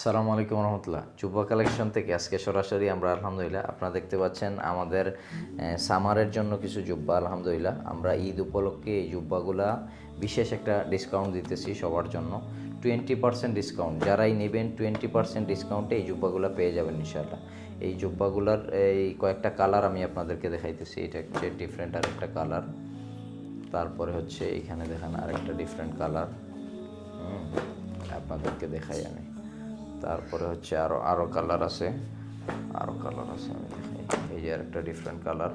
সালামু আলাইকুম রহমতুল্লাহ। জুব্বা কালেকশন থেকে আজকে সরাসরি আমরা, আলহামদুলিল্লাহ, আপনারা দেখতে পাচ্ছেন আমাদের সামারের জন্য কিছু জুব্বা, আলহামদুলিল্লাহ। আমরা ঈদ উপলক্ষে এই জুব্বাগুলা বিশেষ একটা ডিসকাউন্ট দিতেছি সবার জন্য। টোয়েন্টি পার্সেন্ট ডিসকাউন্ট যারাই নেবেন টোয়েন্টি পার্সেন্ট ডিসকাউন্টে এই জুব্বাগুলো পেয়ে যাবেন ইনশাল্লাহ এই জুব্বাগুলার, এই কয়েকটা কালার আমি আপনাদেরকে দেখাইতেছি। এটা হচ্ছে ডিফারেন্ট আরেকটা কালার তারপরে হচ্ছে এখানে দেখেন আরেকটা ডিফারেন্ট কালার আপনাদেরকে দেখাই আমি। তারপরে হচ্ছে আরও আরও কালার আছে। আরও কালার আছে, আমি দেখাই এই যে আরেকটা ডিফারেন্ট কালার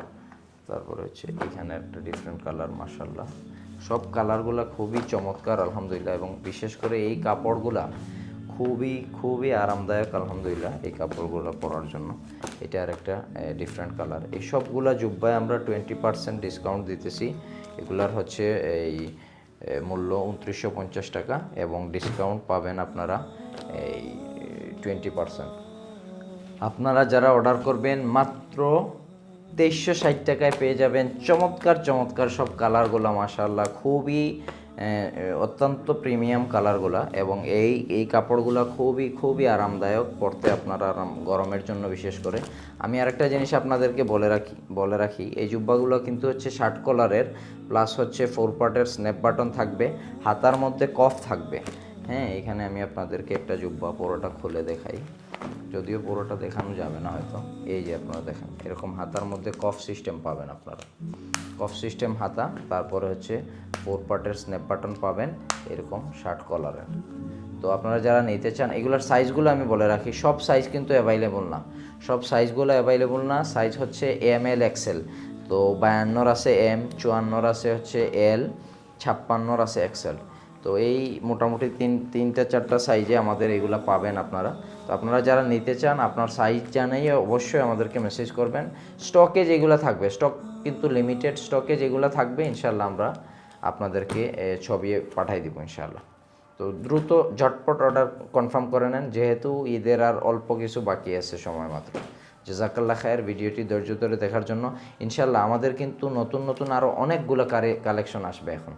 তারপরে হচ্ছে এখানে একটা ডিফারেন্ট কালার মাসাল্লাহ সব কালারগুলো খুবই চমৎকার, আলহামদুলিল্লাহ। এবং বিশেষ করে এই কাপড়গুলা খুবই খুবই আরামদায়ক, আলহামদুলিল্লাহ, এই কাপড়গুলো পরার জন্য। এটা আর একটা ডিফারেন্ট কালার এই সবগুলা জুব্বায় আমরা টোয়েন্টি পার্সেন্ট ডিসকাউন্ট দিতেছি। এগুলার হচ্ছে এই মূল্য উনত্রিশশো পঞ্চাশ টাকা। এবং ডিসকাউন্ট পাবেন আপনারা এই টোয়েন্টি পার্সেন্ট আপনারা যারা অর্ডার করবেন, মাত্র তেইশশো ষাট টাকায় পেয়ে যাবেন। চমৎকার চমৎকার সব কালারগুলো মাশাল্লাহ খুবই অত্যন্ত প্রিমিয়াম কালারগুলা এবং এই এই কাপড়গুলো খুবই খুবই আরামদায়ক পরতে আপনারা আরাম, গরমের জন্য বিশেষ করে। আমি আরেকটা জিনিস আপনাদেরকে বলে রাখি বলে রাখি, এই জুব্বাগুলো কিন্তু হচ্ছে শার্ট কলারের প্লাস হচ্ছে ফোর পার্টের স্ন্যাপ বাটন থাকবে, হাতার মধ্যে কফ থাকবে। হ্যাঁ এখানে আমি আপনাদেরকে একটা জুব্বা পুরোটা খুলে দেখাই। যদিও পুরোটা দেখানো যাবে না হয়তো। এই যে আপনারা দেখেন, এরকম হাতার মধ্যে কফ সিস্টেম পাবেন আপনারা। কফ সিস্টেম হাতা, তারপরে হচ্ছে ফোর পার্টের স্ন্যাপ বাটন পাবেন এরকম শার্ট কলারের। তো আপনারা যারা নিতে চান, এগুলোর সাইজগুলো আমি বলে রাখি, সব সাইজ কিন্তু অ্যাভাইলেবল না। সব সাইজগুলো অ্যাভাইলেবল না, সাইজ হচ্ছে এম এল এক্সেল তো বায়ান্নর আছে এম চুয়ান্নর আছে হচ্ছে এল ছাপ্পান্নর আছে এক্সেল তো এই মোটামুটি তিন, তিনটা, চারটা সাইজে আমাদের এগুলা পাবেন আপনারা। তো আপনারা যারা নিতে চান, আপনার সাইজ জানাই অবশ্যই আমাদেরকে মেসেজ করবেন। স্টকে যেগুলো থাকবে। স্টক কিন্তু লিমিটেড স্টকে যেগুলো থাকবে ইনশাল্লাহ আমরা আপনাদেরকে ছবি পাঠাই দিব ইনশাল্লাহ তো দ্রুত ঝটপট অর্ডার কনফার্ম করে নেন, যেহেতু ঈদের আর অল্প কিছু বাকি আছে সময় মাত্র। জাজাকাল্লা খায়ের ভিডিওটি ধৈর্য ধরে দেখার জন্য ইনশাল্লাহ আমাদের কিন্তু নতুন নতুন আরও অনেকগুলো কালেকশন আসবে এখন।